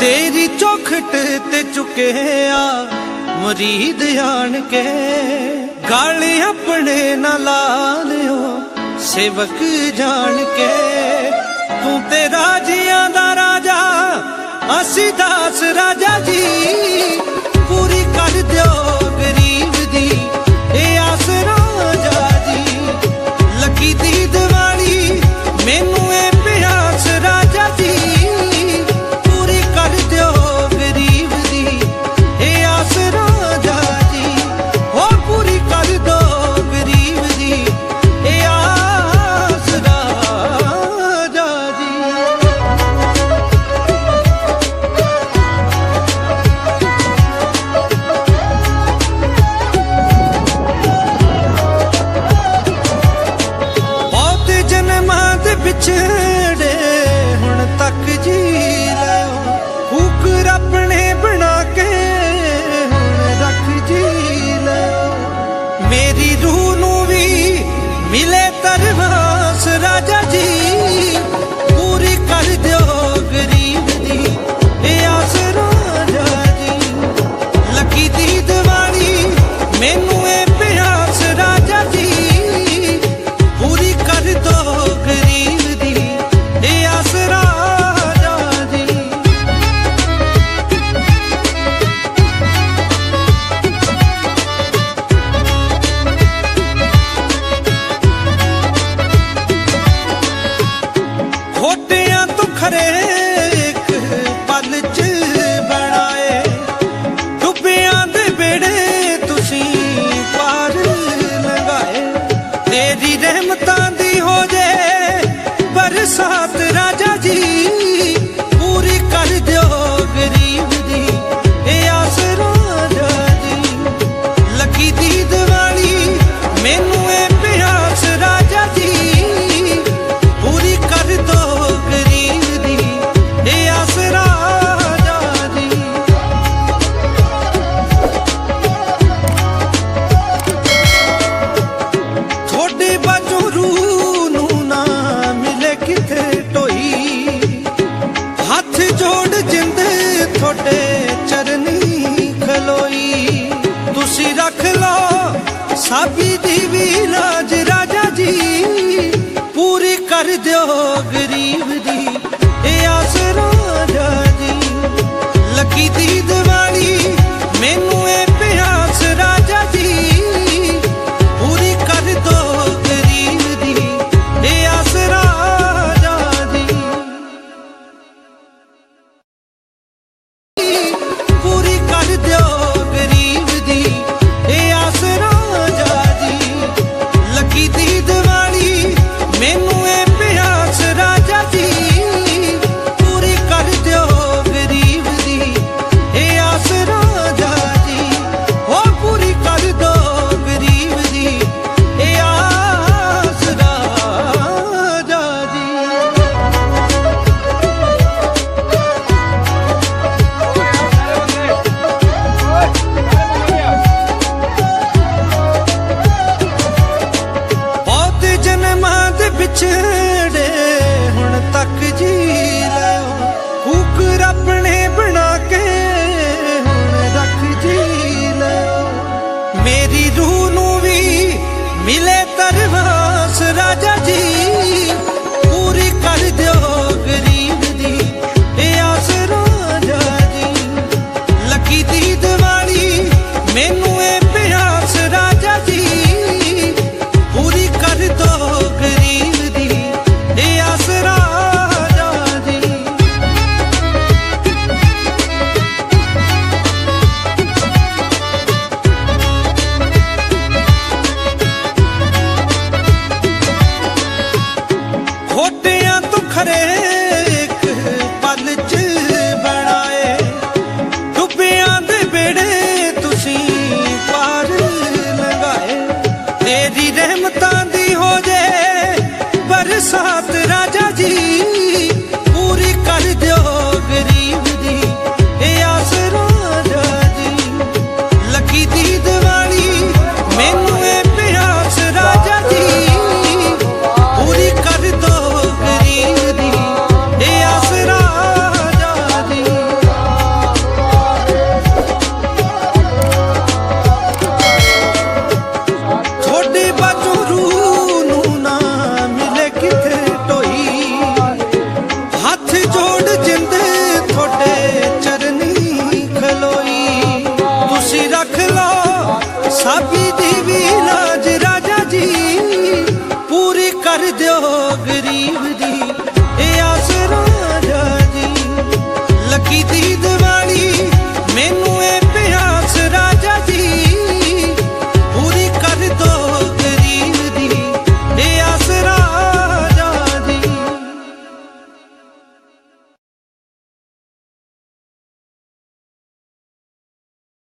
ਤੇਰੀ ਚੋਖਟ ਤੇ ਚੁਕਿਆ ਮਰੀਦ ਆਣ ਕੇ ਗਾਲ ਆਪਣੇ ਨਾ ਲਾ ਲਿਓ, ਸੇਵਕ ਜਾਣ ਕੇ। ਤੂੰ ਤੇ ਰਾਜਿਆਂ ਦਾ ਰਾਜਾ, ਅਸੀਂ ਦਾਸ ਰਾਜਾ खरे ਸਾਬੀ ਦੀ ਵੀ ਲਾਜ ਰਾਜਾ ਜੀ। ਪੂਰੀ ਕਰ ਦਿਓ ਗਰੀਬ ਦੀ। ਇਹ ਆਸ ਰਾਜਾ ਜੀ। ਲੱਕੀ ਦੀ মিলে করব রাজা জি Tabii.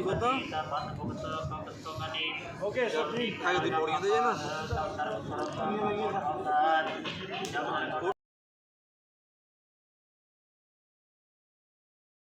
বিগত ওকে সব ঠিক আগে তুই পড়িয়ে দিয়ে না